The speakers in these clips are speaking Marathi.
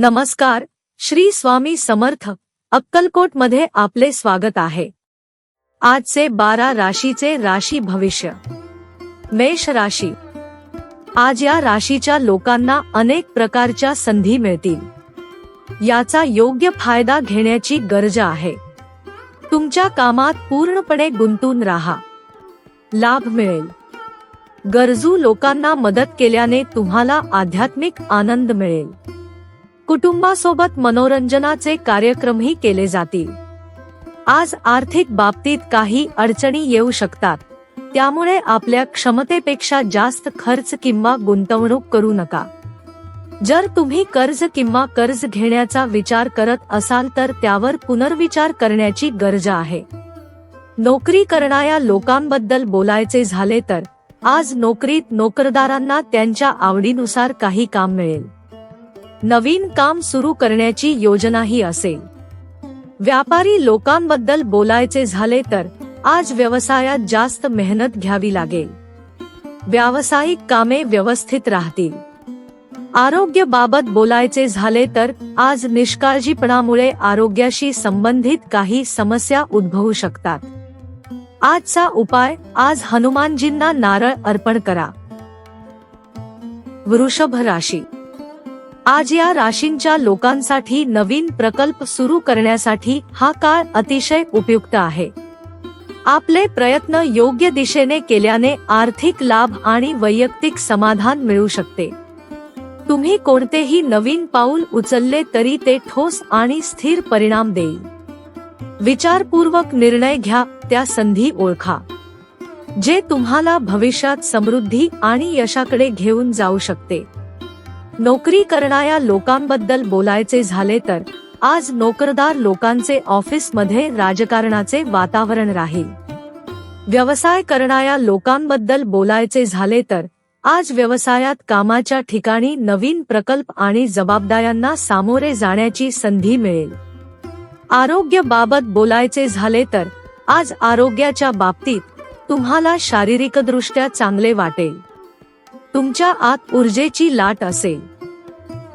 नमस्कार श्री स्वामी समर्थ अक्कलकोटमध्ये आपले स्वागत आहे. आजचे बारा राशीचे राशी भविष्य. मेष राशी. आज या राशीच्या लोकांना अनेक प्रकारच्या संधी मिळतील. याचा योग्य फायदा घेण्याची गरज आहे. तुमच्या कामात पूर्णपणे गुंतून राहा. लाभ मिळेल. गरजू लोकांना मदत केल्याने तुम्हाला आध्यात्मिक आनंद मिळेल. कुटुंबासोबत मनोरंजनाचे कार्यक्रमही केले जातील. आज आर्थिक बाबतीत काही अडचणी येऊ शकतात. त्यामुळे आपल्या क्षमतेपेक्षा जास्त खर्च किंवा गुंतवणूक करू नका. जर तुम्ही कर्ज किंवा कर्ज घेण्याचा विचार करत असाल तर त्यावर पुनर्विचार करण्याची गरज आहे. नोकरी करणाऱ्या लोकांबद्दल बोलायचे झाले तर आज नोकरीत नोकरदारांना त्यांच्या आवडीनुसार काही काम मिळेल. नवीन काम सुरू करण्याची योजनाही असेल. व्यापारी लोकांबद्दल बोलायचे झाले तर आज व्यवसायात जास्त मेहनत घ्यावी लागेल. व्यावसायिक कामे व्यवस्थित राहतील. आरोग्य बाबत बोलायचे झाले तर आज निष्काळजीपणामुळे आरोग्याशी संबंधित काही समस्या उद्भवू शकतात. आजचा उपाय आज हनुमानजींना नारळ अर्पण करा. वृषभ राशी आज या राशींच्या लोकांसाठी नवीन प्रकल्प सुरू करण्यासाठी हा काळ अतिशय उपयुक्त आहे. आपले प्रयत्न योग्य दिशेने केल्याने आर्थिक लाभ आणि वैयक्तिक समाधान मिळू शकते. तुम्ही कोणतेही नवीन पाऊल उचलले तरी ते ठोस आणि स्थिर परिणाम देईल. विचारपूर्वक निर्णय घ्या त्या संधी ओळखा. जे तुम्हाला भविष्यात समृद्धी आणि यशाकडे घेऊन जाऊ शकते. नोकरी करणाऱ्या लोकांबद्दल बोलायचे झाले तर आज नोकरदार लोकांचे ऑफिसमध्ये राजकारणाचे वातावरण राहील. व्यवसाय करणाऱ्या लोकांबद्दल बोलायचे झाले तर आज व्यवसायात कामाच्या ठिकाणी नवीन प्रकल्प आणि जबाबदाऱ्यांना सामोरे जाण्याची संधी मिळेल. आरोग्य बाबत बोलायचे झाले तर आज आरोग्याच्या बाबतीत तुम्हाला शारीरिकदृष्ट्या चांगले वाटेल. तुमच्या आत ऊर्जेची लाट असेल.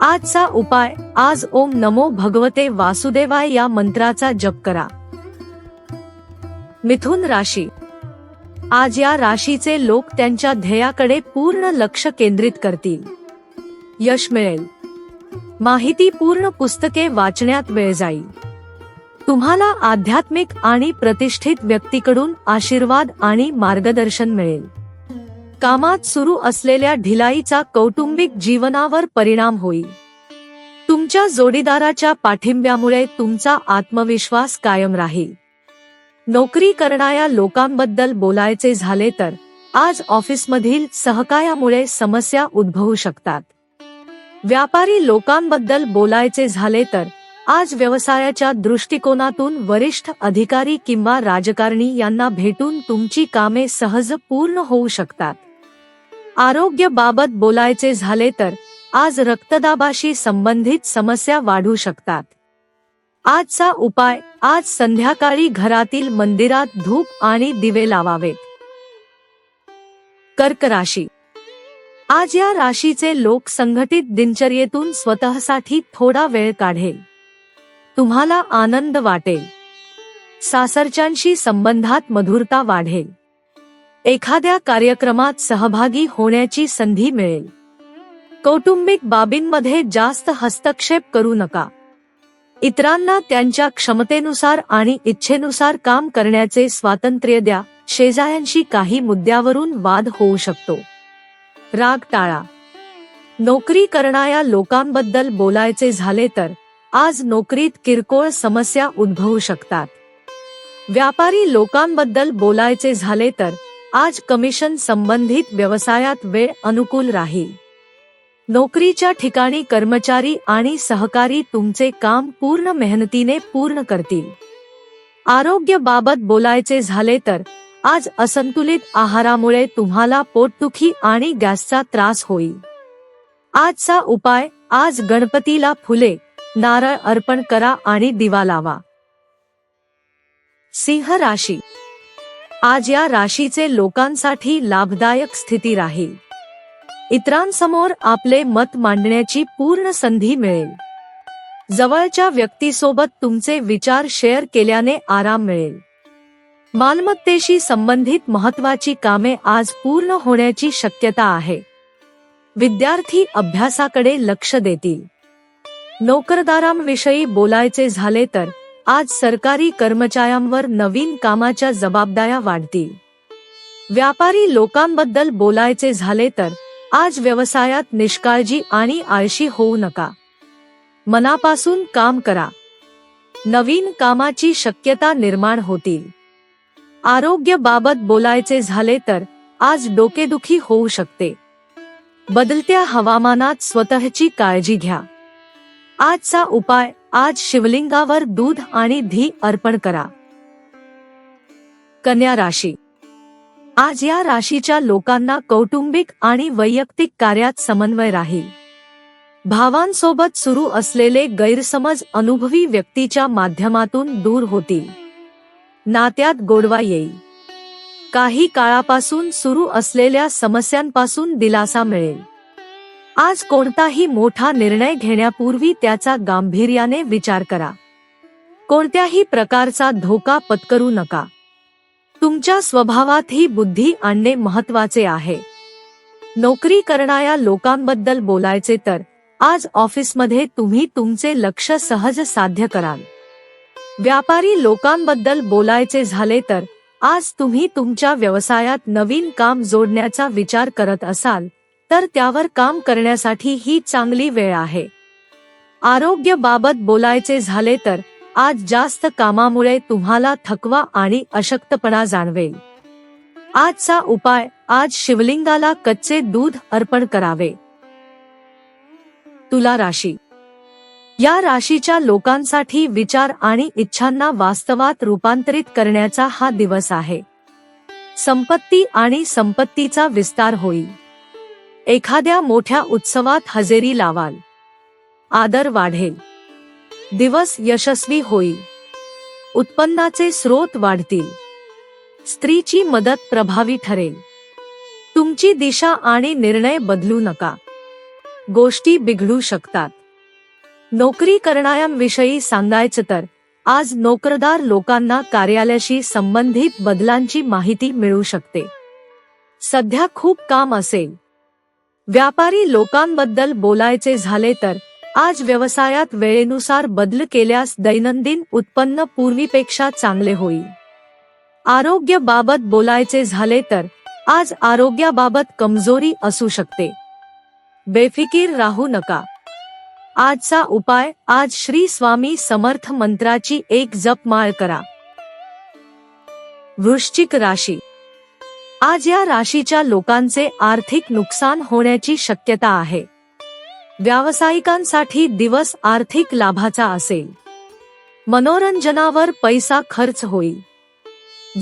आजचा उपाय आज ओम नमो भगवते वासुदेवाय या मंत्राचा जप करा. मिथुन राशी. आज या राशीचे लोक त्यांच्या ध्येयाकडे पूर्ण लक्ष केंद्रित करतील. यश मिळेल. माहितीपूर्ण पुस्तके वाचण्यात वेळ जाईल. तुम्हाला आध्यात्मिक आणि प्रतिष्ठित व्यक्तीकडून आशीर्वाद आणि मार्गदर्शन मिळेल. कामात सुरू असलेल्या ढिलाईचा कौटुंबिक जीवनावर परिणाम होईल. तुमच्या जोडीदाराच्या पाठिंब्यामुळे तुमचा आत्मविश्वास कायम राहील. नोकरी करणाऱ्या लोकांबद्दल बोलायचे झाले तर आज ऑफिसमधील सहकायामुळे समस्या उद्भवू शकतात. व्यापारी लोकांबद्दल बोलायचे झाले तर आज व्यवसायाच्या दृष्टिकोनातून वरिष्ठ अधिकारी किंवा राजकारणी यांना भेटून तुमची कामे सहज पूर्ण होऊ शकतात. आरोग्य बाबत बोलायचे झाले तर आज रक्तदाबाशी संबंधित समस्या वाढू शकतात. आजचा उपाय आज संध्याकाळी घरातील मंदिरात धूप आणि दिवे लावावेत. कर्क राशी. आज या राशीचे लोक संघटित दिनचर्येतून स्वतःसाठी थोडा वेळ काढेल. तुम्हाला आनंद वाटेल. सासरच्यांशी संबंधात मधुरता वाढेल. एखाद्या कार्यक्रमात सहभागी होण्याची संधी मिळेल. कौटुंबिक बाबींमध्ये जास्त हस्तक्षेप करू नका. इतरांना त्यांच्या क्षमतेनुसार आणि इच्छेनुसार काम करण्याचे स्वातंत्र्य द्या. शेजाऱ्यांशी काही मुद्द्यावरून वाद होऊ शकतो. राग टाळा. नोकरी करणाऱ्या लोकांबद्दल बोलायचे झाले तर आज नोकरीत किरकोळ समस्या उद्भवू शकतात. व्यापारी लोकांबद्दल बोलायचे झाले तर आज कमिशन संबंधित व्यवसायात वेळ अनुकूल राहील. नोकरीच्या ठिकाणी कर्मचारी आणि सहकारी तुमचे काम पूर्ण मेहनतीने पूर्ण करतील. आरोग्य बाबत बोलायचे झाले तर आज असंतुलित आहारामुळे तुम्हाला पोटदुखी आणि गॅसचा त्रास होईल. आजचा उपाय आज गणपतीला फुले नारळ अर्पण करा आणि दिवा लावा. सिंह राशी आज या राशीचे लोकांसाठी लाभदायक स्थिती राहील. इतरांसमोर आपले मत मांडण्याची पूर्ण संधी मिळेल. जवळच्या व्यक्तीसोबत तुमचे विचार शेअर केल्याने आराम मिळेल. मालमत्तेशी संबंधित महत्वाची कामे आज पूर्ण होण्याची शक्यता आहे. विद्यार्थी अभ्यासाकडे लक्ष देतील. नोकरदारांविषयी बोलायचे झाले तर आज सरकारी कर्मचाऱ्यांवर नवीन कामाच्या जबाबदाऱ्या वाढतील. व्यापारी लोकांबद्दल बोलायचे झाले तर आज व्यवसायात निष्काळजी आणि आळशी होऊ नका. मनापासून काम करा. नवीन कामाची शक्यता निर्माण होतील. आरोग्याबाबत बोलायचे झाले तर आज डोकेदुखी होऊ शकते. बदलत्या हवामानात स्वतःची काळजी घ्या. आजचा उपाय आज शिवलिंगावर दूध आणि धी अर्पण करा. कन्या राशी. आज या राशीच्या लोकांना कौटुंबिक आणि वैयक्तिक कार्यात समन्वय राहील. भावांसोबत सुरू असलेले गैरसमज अनुभवी व्यक्तीच्या माध्यमातून दूर होतील. नात्यात गोडवा येईल. काही काळापासून सुरू असलेल्या समस्यांपासून दिलासा मिळेल. आज कोणताही मोठा निर्णय घेण्यापूर्वी त्याचा गांभीर्याने विचार करा. कोणत्याही प्रकारचा धोका पत्करू नका. तुमच्या स्वभावात ही बुद्धी आणणे महत्त्वाचे आहे. नोकरी करणाऱ्या लोकांबद्दल बोलायचे तर आज ऑफिसमध्ये तुम्ही तुमचे लक्ष सहज साध्य कराल. व्यापारी लोकांबद्दल बोलायचे झाले तर आज तुम्ही तुमच्या व्यवसायात नवीन काम जोडण्याचा विचार करत असाल तर त्यावर काम करण्यासाठी ही चांगली वेळ आहे. आरोग्याबाबत बोलायचे झाले तर आज जास्त कामामुळे तुम्हाला थकवा आणि अशक्तपणा जाणवेल. आजचा उपाय आज शिवलिंगाला कच्चे दूध अर्पण करावे. तुला राशी. या राशीच्या लोकांसाठी विचार आणि इच्छांना वास्तवात रूपांतरित करण्याचा हा दिवस आहे. संपत्ती आणि संपत्तीचा विस्तार होईल. एखाद्या मोठ्या उत्सवात हजेरी लावाल. आदर वाढेल. दिवस यशस्वी होईल. उत्पन्नाचे स्रोत वाढतील. स्त्रीची मदत प्रभावी ठरेल. तुमची दिशा आणि निर्णय बदलू नका. गोष्टी बिघडू शकतात. नोकरी करणाऱ्यांविषयी सांगायचं तर आज नोकरदार लोकांना कार्यालयाशी संबंधित बदलांची माहिती मिळू शकते. सध्या खूप काम असेल. व्यापारी लोकांबद्दल बोलायचे झाले तर आज व्यवसायात वेळेनुसार बदल केल्यास दैनंदिन उत्पन्न पूर्वीपेक्षा चांगले होईल. आरोग्याबाबत बोलायचे झाले तर आज आरोग्याबाबत कमजोरी असू शकते. बेफिकीर राहू नका. आजचा उपाय आज श्री स्वामी समर्थ मंत्राची एक जपमाळ करा. वृश्चिक राशी आज या राशीच्या लोकांचे आर्थिक नुकसान होण्याची शक्यता आहे. व्यावसायिकांसाठी दिवस आर्थिक लाभाचा असेल. मनोरंजनावर पैसा खर्च होईल.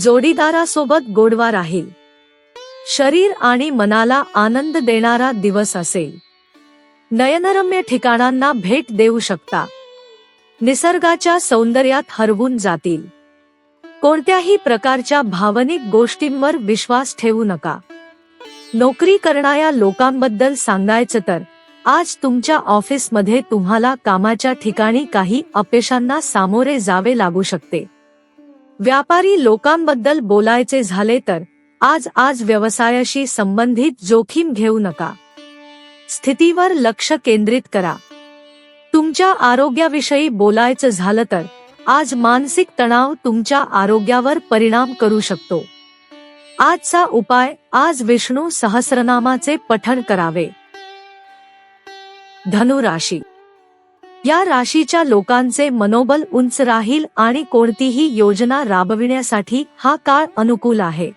जोडीदारासोबत गोडवा राहील. शरीर आणि मनाला आनंद देणारा दिवस असेल. नयनरम्य ठिकाणांना भेट देऊ शकता. निसर्गाच्या सौंदर्यात हरवून जातील. कोणत्याही प्रकारच्या भावनिक गोष्टींवर विश्वास ठेवू नका. नोकरी करणाऱ्या लोकांबद्दल सांगायचं तर आज तुमच्या ऑफिसमध्ये तुम्हाला कामाच्या ठिकाणी काही अपयशांना सामोरे जावे लागू शकते. व्यापारी लोकांबद्दल बोलायचे झाले तर आज आज व्यवसायाशी संबंधित जोखीम घेऊ नका. स्थितीवर लक्ष केंद्रित करा. तुमच्या आरोग्याविषयी बोलायचं झालं तर आज मानसिक तणाव तुमच्या आरोग्यावर परिणाम करू शकतो. आजचा उपाय आज विष्णू सहस्रनामाचे पठण करावे. धनु राशी. या राशीच्या लोकांचे मनोबल उंच राहील आणि कोणतीही योजना राबविण्यासाठी हा काळ अनुकूल आहे.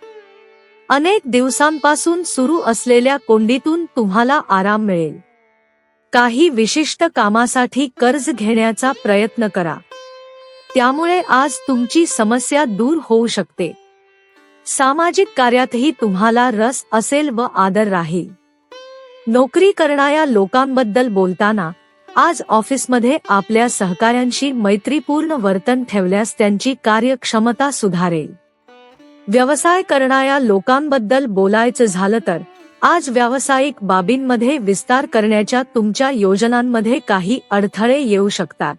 अनेक दिवसांपासून सुरू असलेल्या कोंडीतून तुम्हाला आराम मिळेल. काही विशिष्ट कामासाठी कर्ज घेण्याचा प्रयत्न करा. त्यामुळे आज तुमची समस्या दूर होऊ शकते. सामाजिक कार्यातही तुम्हाला रस असेल व आदर राहील. नोकरी करणाऱ्या लोकांबद्दल बोलताना आज ऑफिसमध्ये आपल्या सहकाऱ्यांशी मैत्रीपूर्ण वर्तन ठेवल्यास त्यांची कार्यक्षमता सुधारेल. व्यवसाय करणाऱ्या लोकांबद्दल बोलायचं झालं तर आज व्यावसायिक बाबींमध्ये विस्तार करण्याच्या तुमच्या योजनांमध्ये काही अडथळे येऊ शकतात.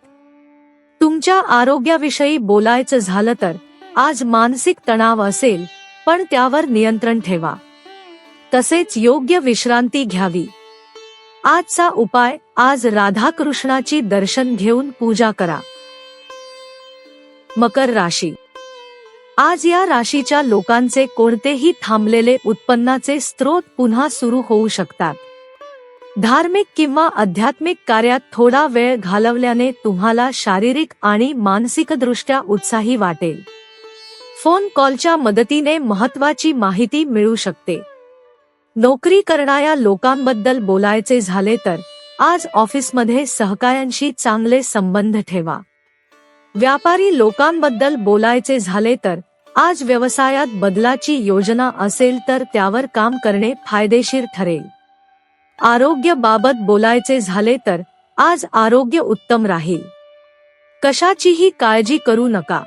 तुमच्या आरोग्याविषयी बोलायचं झालं तर आज मानसिक तणाव असेल पण त्यावर नियंत्रण ठेवा. तसेच योग्य विश्रांती घ्यावी. आजचा उपाय आज राधाकृष्णाची दर्शन घेऊन पूजा करा. मकर राशी. आज या राशीच्या लोकांचे कोणतेही थांबलेले उत्पन्नाचे स्रोत पुन्हा सुरू होऊ शकतात. धार्मिक किंवा आध्यात्मिक कार्यात थोडा वेळ घालवल्याने तुम्हाला शारीरिक आणि मानसिकदृष्ट्या उत्साही वाटेल. फोन कॉलच्या मदतीने महत्वाची माहिती मिळू शकते. नोकरी करणाऱ्या लोकांबद्दल बोलायचे झाले तर आज ऑफिसमध्ये सहकाऱ्यांशी चांगले संबंध ठेवा. व्यापारी लोकांबद्दल बोलायचे झाले तर आज व्यवसायात बदलाची योजना असेल तर त्यावर काम करणे फायदेशीर ठरेल. आरोग्य बाबत बोलायचे झाले तर आज आरोग्य उत्तम राहील. कशाचीही काळजी करू नका.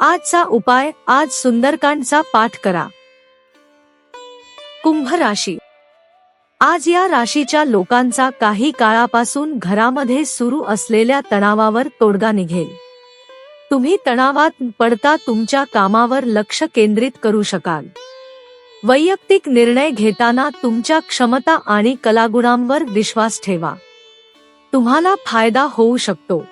आजचा उपाय आज सुंदरकांडचा पाठ करा. कुंभ राशी. आज या राशीच्या लोकांचा काही काळापासून घरामध्ये सुरू असलेल्या तणावावर तोडगा निघेल. तुम्ही तणावात पडता तुमच्या कामावर लक्ष केंद्रित करू शकाल. वैयक्तिक निर्णय घेताना तुमच्या क्षमता आणि कलागुणांवर विश्वास ठेवा. तुम्हाला फायदा होऊ शकतो.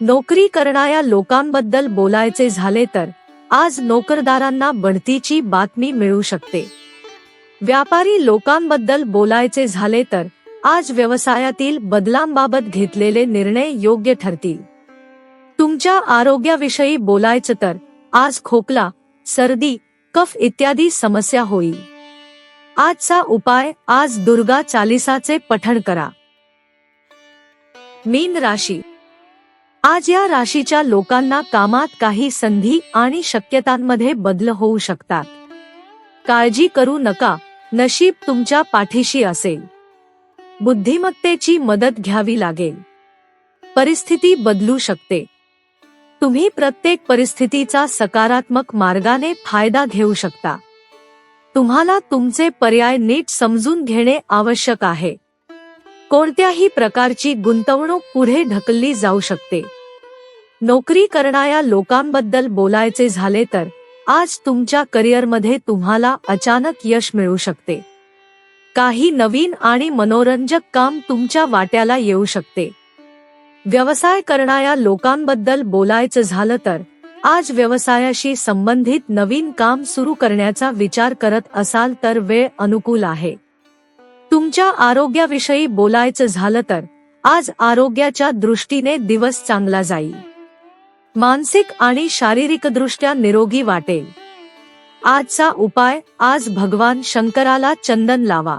नोकरी करणाऱ्या लोकांबद्दल बोलायचे झाले तर आज नोकरदारांना बढतीची बातमी मिळू शकते. व्यापारी लोकांबद्दल बोलायचे झाले तर आज व्यवसायातील बदलांबाबत घेतलेले निर्णय योग्य ठरतील. तुमच्या आरोग्याविषयी बोलायचं तर आज खोकला सर्दी कफ इत्यादी समस्या होईल. आजचा उपाय आज दुर्गा चालिसाचे पठण करा. मीन राशी. आज या राशीच्या लोकांना कामात काही संधी आणि शक्यतांमध्ये बदल होऊ शकतात. काळजी करू नका नशीब तुमच्या पाठीशी असेल. बुद्धिमत्तेची मदत घ्यावी लागेल. परिस्थिती बदलू शकते. तुम्ही प्रत्येक परिस्थितीचा सकारात्मक मार्गाने फायदा घेऊ शकता. तुम्हाला तुमचे पर्याय नीट समजून घेणे आवश्यक आहे. कोणत्याही प्रकारची गुंतवणूक पुढे ढकलली जाऊ शकते. नोकरी करणाऱ्या लोकांबद्दल बोलायचे झाले तर आज तुमच्या करिअरमध्ये तुम्हाला अचानक यश मिळू शकते. काही नवीन आणि मनोरंजक काम तुमच्या वाट्याला येऊ शकते. व्यवसाय करणाऱ्या लोकांबद्दल बोलायचं झालं तर आज व्यवसायाशी संबंधित नवीन काम सुरू करण्याचा विचार करत असाल तर वेळ अनुकूल आहे. तुमच्या आरोग्याविषयी बोलायचं झालं तर आज आरोग्याच्या दृष्टीने दिवस चांगला जाईल. मानसिक आणि शारीरिकदृष्ट्या निरोगी वाटेल. आजचा उपाय आज भगवान शंकराला चंदन लावा.